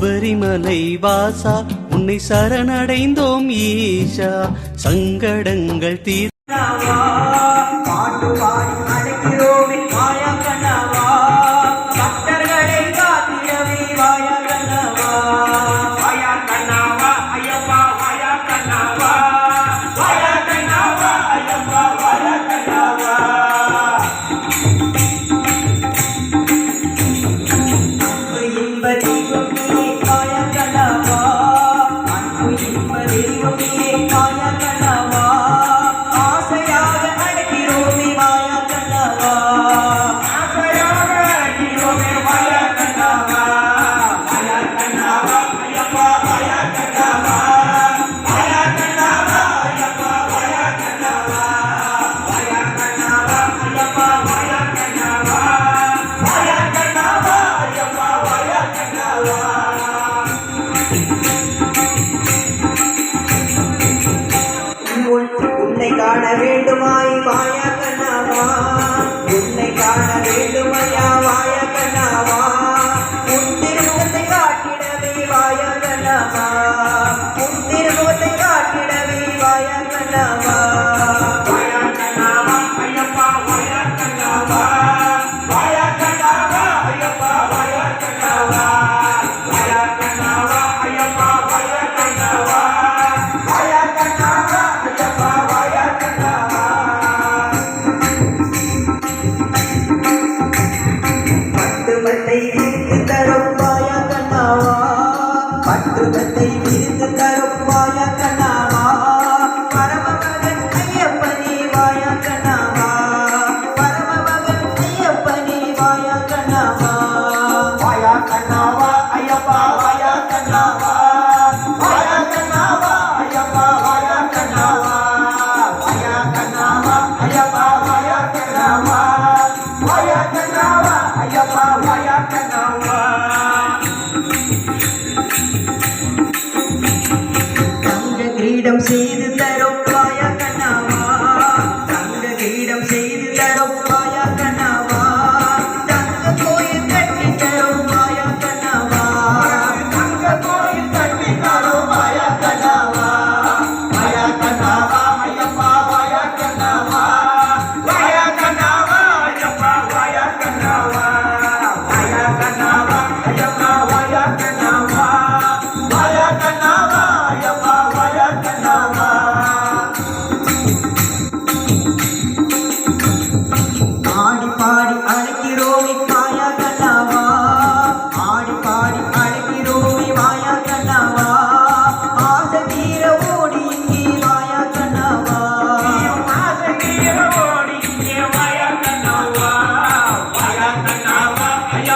சபரிமலை வாசா உன்னை சரணடைந்தோம் ஈஷா. சங்கடங்கள் தீர் பாட்டு பாடி உன்னை காண வேண்டுமாய் மாயா. Hindi na tayo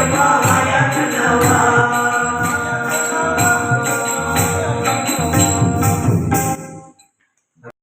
Allah